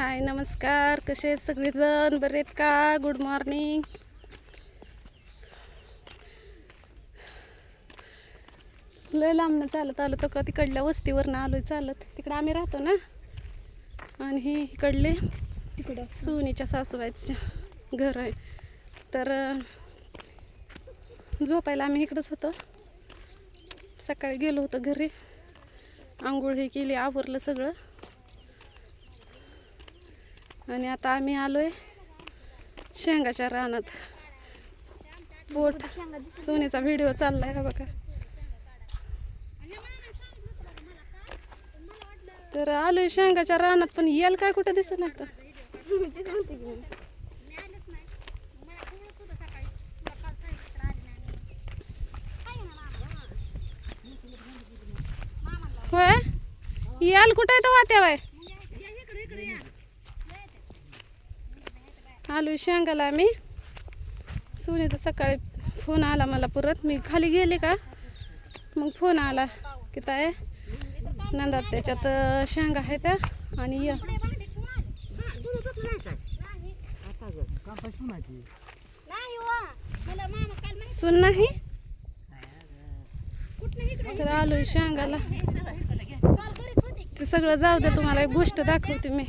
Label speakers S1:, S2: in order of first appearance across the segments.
S1: हाय नमस्कार. कसे आहेत सगळेजण? बरे आहेत का? गुड मॉर्निंग लय लांबनं चालत आलो तो का तिकडल्या वस्तीवरनं आलोय चालत. तिकडं आम्ही राहतो ना? आणि हे इकडले तिकडं सोनीच्या सासूबाईचं घर आहे. तर झोपायला आम्ही इकडंच होतो. सकाळी गेलो होतो घरी. आंघोळ हे केली आवरलं सगळं. आणि आता आम्ही आलोय शेंगाच्या रानात. पोट सोनीचा व्हिडिओ चाललाय हा बघा. तर आलोय शेंगाच्या रानात पण येल काय कुठं दिसत नाही तर होय? याल कुठं आहे तर वात्या आलो शेंगाला आम्ही सोनीचा सकाळी फोन आला मला परत. मी खाली गेले का? मग फोन आला की ताय नंदा त्याच्यात शेंगा आहेत त्या आणि ये. सुन नाही? तर आलोय शेंगाला. ते सगळं जाऊ दे तुम्हाला एक गोष्ट दाखवते मी.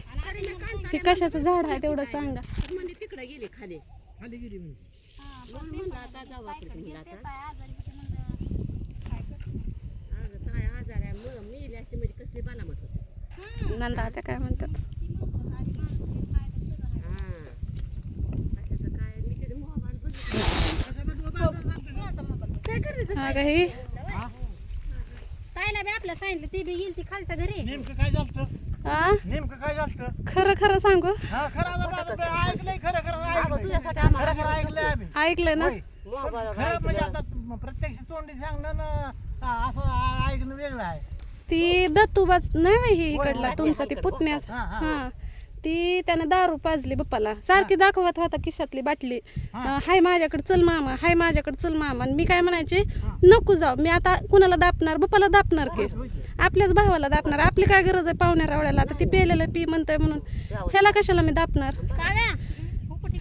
S1: हे कशाचं झाड आहे तेवढं सांगा.
S2: तिकडे गेली? खाली.
S3: खाली गेली म्हणजे.
S2: म्हणलं आता म्हणलं आता. अगं काय आजार आहे मग मिली असते म्हणजे कसली बालामत होते?
S1: नंदा त्या काय म्हणतात?
S2: हा. काय? मी तिथे मोबाईल बघितलं.
S1: हा का हे?
S4: ताईला बी आपलं सांगितलं ती बी येईल ती खालच्या घरी.
S3: नेमकं काय झालं
S1: हा
S3: नेमकं काय झालं
S1: खरं खरं सांगू?
S3: हा खरं आता माझं ऐकलंय खरं खरं
S2: अगं
S3: ऐकलंय.
S2: तुझ्यासाठी आम्हाला
S3: खरं खरं ऐकलंय आम्ही.
S1: ऐकलं ना?
S3: होय.
S2: मोबाईल
S3: पण खरं म्हणजे आता प्रत्यक्ष तोंडी सांगणं ना हा, असं आ- ऐकणं वेगळं आहे.
S1: ती दत्तूबाच नाही व्हय ही इकडला तुमचा ती पुतण्यास.
S3: हा, हा.
S1: हा. ती त्यानं दारू पाजली बाप्पाला. सारखी दाखवत होता खिशातली बाटली. अं, हाय माझ्याकडे चल मामा हाय माझ्याकडे चल मामा. आणि मी काय म्हणायचे नको जाऊ. मी आता कुणाला दापणार? बाप्पाला दापणार की. आपल्याच भावाला दापणार. आपली काय गरज आहे पाहुण्या रावळ्याला? आता ती पेलेलं पी म्हणतंय म्हणून. ह्याला कशाला मी दापणार?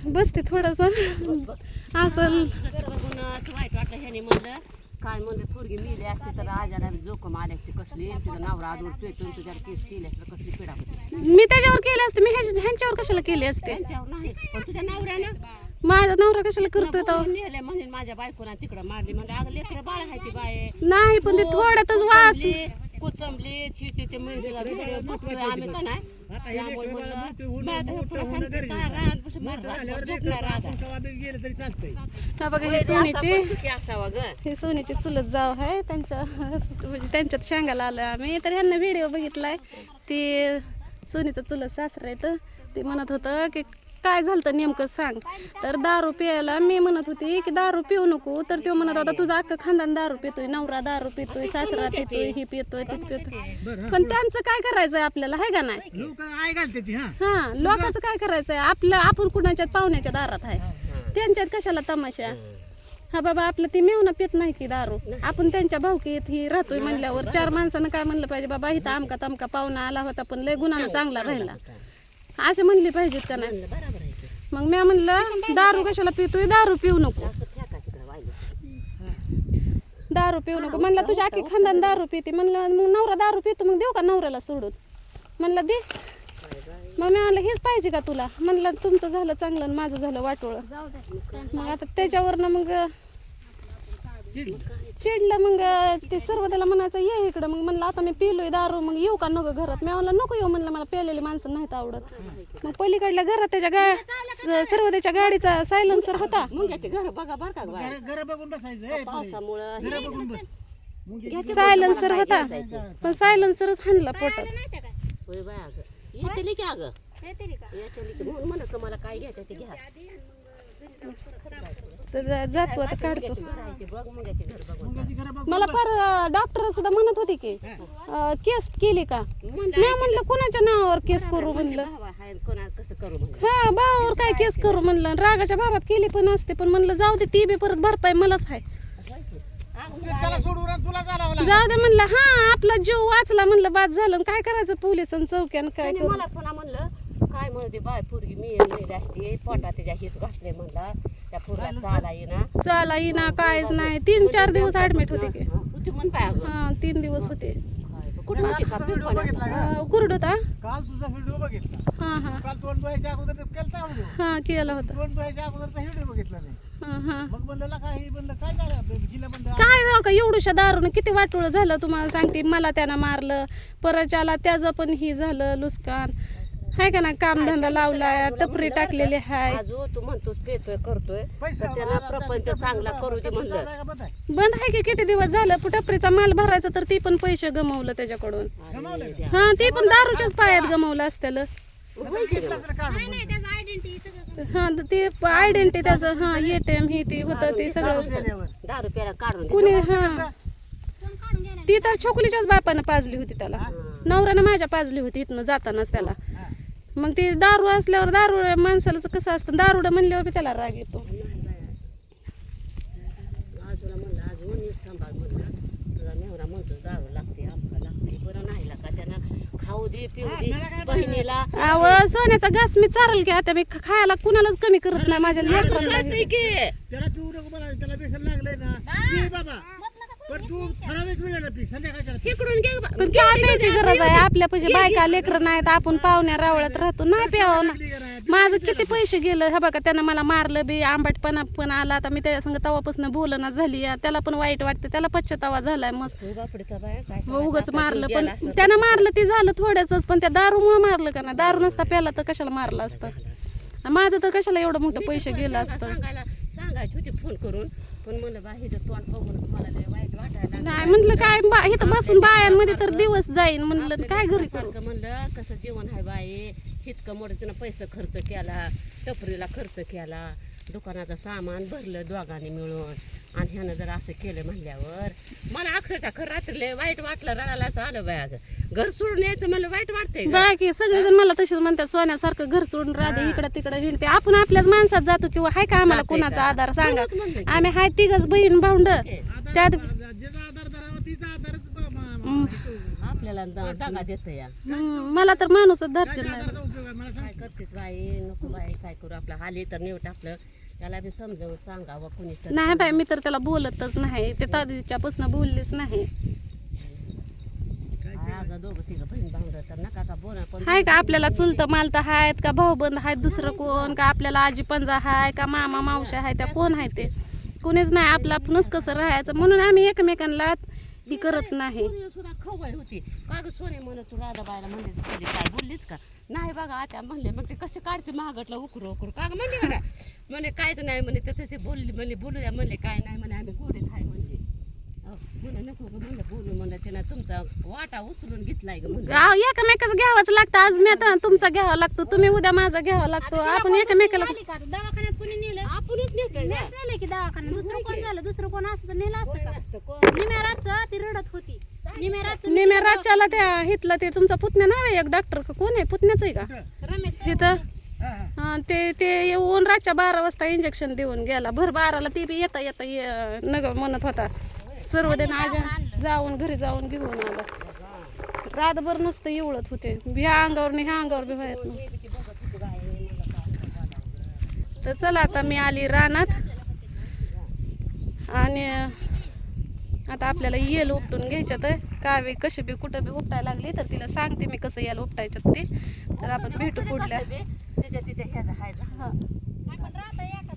S1: बसते थोडस. असं.
S2: घर बघूनच वाईट वाटलं ह्याने म्हणलं काय म्हणलं थोडगी मिली असते तर आजारा जोखम आली असते कसली? तिथं नवरा आदूर पेटून तुझ्यावर केस केली असते तर कसली पिडा होती?
S1: मी त्याच्यावर केले असते मी ह्याच्या- ह्यांच्यावर कशाला केले असते?
S2: त्यांच्यावर नाही पण तुझ्या नवऱ्यानं
S1: माझा नवरा कशाला करतोय तो?
S2: नेले म्हणून माझ्या बायकोना तिकडं मारली म्हणलं अगं लेकरं बाळ आहे ती बाय
S1: नाही पण ते थोड्यातच वाच.
S2: कुचंबली छिची ते बघतोय आम्ही का नाही.
S3: आता हे
S2: त्यामुळे
S3: लेकरं बाळं
S2: म्हणलं,
S3: मोठे होऊन-
S2: मग आता
S3: मोठं
S2: तुला
S3: होणं
S2: सांगते
S3: गरजेचं
S2: काय
S3: आहे.
S2: रानात बसून
S3: मोठं
S2: रानात
S3: झाल्यावर
S2: बसून
S3: लेकरं
S2: झोपणार
S3: आपण
S2: राहता.
S3: केव्हा बी गेलं तरी चालतंय.
S1: हा बघा हे सोनीची
S2: असावा ग.
S1: हे सोनीची चुलत जाव आहे. त्यांच्या म्हणजे त्यांच्यात शेंगाला आलं आम्ही. तर ह्यांना व्हिडिओ बघितलाय. ती सोनीचं चुलत सासरा आहे तर ते म्हणत होतं की काय झालं तर नेमकं सांग. तर दारू प्यायला मी म्हणत होती की दारू पिऊ नको. तर तो म्हणत होता तुझा अख्खं खानदान दारू पितोय नवरा दारू पितोय सासरा पितोय ही पितोय ती पितोय. पण त्यांचं काय करायचंय आपल्याला आहे का नाही?
S3: हा.
S1: लोकांचं काय करायचंय? आपलं आपण कुणाच्यात पाहुण्याच्या दारात आहे. त्यांच्यात कशाला तमाशा? हा बाबा आपलं ती मेवणं पित नाही की दारू. आपण त्यांच्या भावकीत ही राहतोय म्हणल्यावर चार माणसानं काय म्हणलं पाहिजे? बाबा इथं आमका तमका पाहुणा आला होता पण लय गुणानं चांगला राहिला. असे म्हणले पाहिजेत का नाही?
S2: बरोबर आहे
S1: मग मी म्हणलं दारू कशाला पितोय? दारू पिऊ नको.
S2: असं ठेका तिकडं वाहिलं
S1: दारू पिऊ नको. म्हणलं तुझ्या आखी खानदान दारू पिते. म्हणलं मग नवरा दारू पितो मग देऊ का नवऱ्याला सोडून? म्हणलं दे. मग मी म्हणलं हेच पाहिजे का तुला? म्हणलं तुमचं झालं चांगलं आणि माझं झालं वाटोळं. मग आता त्याच्यावरनं मग चिडलं मग ते सर्व त्याला म्हणायचं ये इकडं. मग म्हणलं आता मी पिलोय दारू मग येऊ का नको घरात? मी म्हणलं नको येऊ. म्हणलं मला पेलेली माणसं नाहीत आवडत. मग पलीकडल्या घरात त्याच्या गा सर्व त्याच्या गाडीचा सायलन्सर होता.
S2: मुंग्याचे घर बघा बरं का बाय
S3: घर घर बघून बसायचं ए,
S2: पावसामुळं
S3: घर बघून बस. मुंग्याची
S1: सायलन्सर होता पण सायलन्सरच हाणला पोटात.
S2: होय बाय अगं. येते की अगं?
S4: येते का?
S2: येते की. म्हणून म्हणत तुम्हाला काय घ्यायचं ते घ्या.
S1: तर जातो आता काढतो. मला फार डॉक्टर सुद्धा म्हणत होती की केस केली का? मी म्हणलं कुणाच्या नावावर केस करू म्हणलं? हा भावावर काय केस करू म्हणलं? रागाच्या भारात केली पण असते पण म्हणलं जाऊ दे ती बी परत भरपाई मलाच आहे. जाऊ दे म्हणलं हा आपला जीव वाचला म्हणलं बाद झालं. आणि काय करायचं पोलीस आणि चौक्यानं काय करू
S2: मला पुन्हा म्हणलं काय म्हणते बाय पोरगी मी मेली असते पोटा त्याच्या हिस घातले म्हणला त्या पोरगा चाला येईना
S1: चाला येईना काहीच नाही. तीन चार दिवस ऍडमिट होते की.
S2: होते म्हण काय अगं.
S1: हा तीन दिवस होते.
S2: कुठं का?
S1: कुरडूत हा?
S3: काल तुझा व्हिडिओ बघितला.
S1: हा हा.
S3: काल तोंड धुवायच्या अगोदर केलता व्हिडिओ.
S1: हा केला होता.
S3: तोंड धुवायच्या अगोदरचा व्हिडिओ बघितला नाही
S1: हा हा.
S3: मग म्हणलं का हे म्हणलं काय झालं? आपलं हिला म्हणलं
S1: काय हो का एवढूशा दारून किती वाटोळ झालं? तुम्हाला सांगते मला त्यानं मारलं. परच्याला त्याचं पण ही झालं लुस्कान. हाय का ना कामधंदा लावलाय टपरी टाकलेली हाय.
S2: आजो तू म्हणतोस पेतोय करतोय. तर त्यानं प्रपंच चांगला करू दे म्हणलं.
S3: बंद आहे?
S1: बंद आहे की किती दिवस झालं? टपरीचा माल भरायचा तर ती पण पैसे गमवलं त्याच्याकडून. हा ते पण दारूच्याच पायात गमवलं असत्याल. हा ते आयडेंटिटी त्याचं हा एटीएम हे ते होतं ते सगळं.
S2: दहा रुपयाला काढून दे.
S1: कुणी हा. ती तर छोकुलीच्याच बापानं पाजली होती त्याला. नवऱ्यानं माझ्या पाजली होती इथनं जातानाच त्याला.
S3: हा.
S1: मग ते दारू असल्यावर दारू माणसाला कसं असतं दारुडं म्हणल्यावर बी त्याला राग येतो.
S2: आजूला म्हणलं आजू नीट सांभाळ म्हणलं. तुझा नेवरा म्हणतो दारू लागते आमका लागते बरं नाही का त्यानं. खाऊ दे पिऊ दे बहिणीला.
S1: अव सोन्याचा घास मी चारल की आता मी खायला कुणालाच कमी करत नाही माझ्या लेकरांना
S2: खातंय की?
S3: त्याला पिऊ नको मला त्याला बेसन लागलंय ना. बाबा. तू ठराविक वेळेला पी संध्याकाळी त्याला पी.
S2: इकडून घे बा.
S1: पण काय प्यायची गरज आहे? आपल्या पैसे बायका लेकरं नाहीत आपण पाहुण्या रावळ्यात राहतो. नाही प्यावं ना. माझं किती पैसे गेलं? हे बघा त्यानं मला मारलं बी आंबटपणा पण आला. आता मी त्याच्या संग तवापासून बोलणं झाली या. त्याला पण वाईट वाटतं. त्याला पश्चातावा झालाय मस्त.
S2: बाया काय
S1: मग उगाच? मारलं पण त्यानं मारलं ते झालं थोड्याच पण त्या दारूमुळे मारलं का ना दारू नसता प्याला तर कशाला मारलं असतं? माझं तर कशाला एवढं मोठं पैसे गेलं असतं?
S2: सांगायला सांगायची होती फोन करून. पण म्हणलं बा हिचं तोंड बघूनच मला लय वाईट वाटायला लागलं.
S1: नाही म्हणलं काय बा इथं बसून बायांमध्ये तर दिवस जाईन म्हणलं काय घरी करू?
S2: म्हणलं कसं जेवण आहे बाई इतकं मोठं तिनं पैसे खर्च केला टपरीला खर्च केला दुकानाचं सामान भरलं दोघांनी मिळून. आणि ह्यानं जर असं केलं म्हणल्यावर मला अक्षरशः खरं रात्री लय वाईट वाटलं रडायला असं आलं बाय अगं. घर सोडून यायचं मला वाईट वाटतंय.
S1: बाकी सगळेजण मला तसेच म्हणतात सोन्यासारखं घर सोडून राहते इकडं तिकडं हिंडते आपण आपल्याच माणसात जातो किंवा हाय का आम्हाला कोणाचा? आधार सांगा?
S2: म्हणूनच.
S1: आम्ही हाय तिघच बहीण भाऊंड त्यात
S3: ज्याचा आधार धरावा तिचा आधारच ब- म- म- इथं.
S2: आपल्याला द- दगा देतं या.
S1: हम्म, मला तर माणूसच धरतील नाही.
S3: आधाराचा उपयोग आहे मला सांग.
S2: काय करतेस बाई? नको बाई काय करू आपलं? आली तर त्याला बी समजावून सांगावं कुणी तर
S1: नाही बाय मी तर त्याला बोलतच नाही. ते तादीच्यापासून बोललीच नाही.
S2: काय अगं दोघं तिघं बहीण भावंड तर नका का बोला पण
S1: हाय का आपल्याला चुलत मालत आहेत का भाऊबंद आहेत दुसरं कोण? का आपल्याला आजी पंजा हाय का मामा मावशी आहे त्या कोण आहे ते? कोणीच नाही आपलं आपणच कसं राहायचं? म्हणून आम्ही एकमेकांना ही करत नाही.
S2: सुद्धा खवळ होती. का ग सोने म्हणत तू राधाबाईला तू कधी काय बोललीस का? नाही बघा आता म्हणले मग ते कसे काढते महागटला उकरू उकरू. का ग म्हणले का नाही? म्हणे कायच नाही म्हणे ते तसे बोलली म्हणले बोलू द्या म्हणले काय नाही म्हणे आम्ही गोडीत आहे म्हणले
S1: एकमेकाच घ्यावंच लागतं. आज मी आता तुमचा घ्यावा लागतो. तुम्ही उद्या माझा घ्यावा लागतो. आपण एकमेकाला
S4: दवाखान्यात कुणी नेलं?
S2: आपणच
S4: नेलं की दवाखान्यात? दुसरं कोण झालं? दुसरं कोण असतं? तर नेलं असतं का? निम्या रातचं ती रडत होती. निम्या
S1: रातच्याला त्या हितला ते तुमचा पुतण्या नाव आहे एक डॉक्टर का? कोण आहे? पुतण्याच आहे का?
S4: रमेश.
S1: तिथं? ते ते येऊन रातच्या बारा वाजता इंजेक्शन देऊन गेला. भर बाराला ते बी येता येता ये- नग म्हणत होता. सर्व जण आज जाऊन घरी जाऊन घेऊन आला. रातभर नुसतं एवढत होते. ह्या अंगावर ह्या अंगावर बी तर चला आता मी आली रानात. आणि आता आपल्याला येल उपटून घ्यायच्यात तर कावे कशी बी कुठं बी उपटायला लागली तर तिला सांगते मी कसं यायला उपटायच्यात ते. तर आपण भेटू पुढल्या.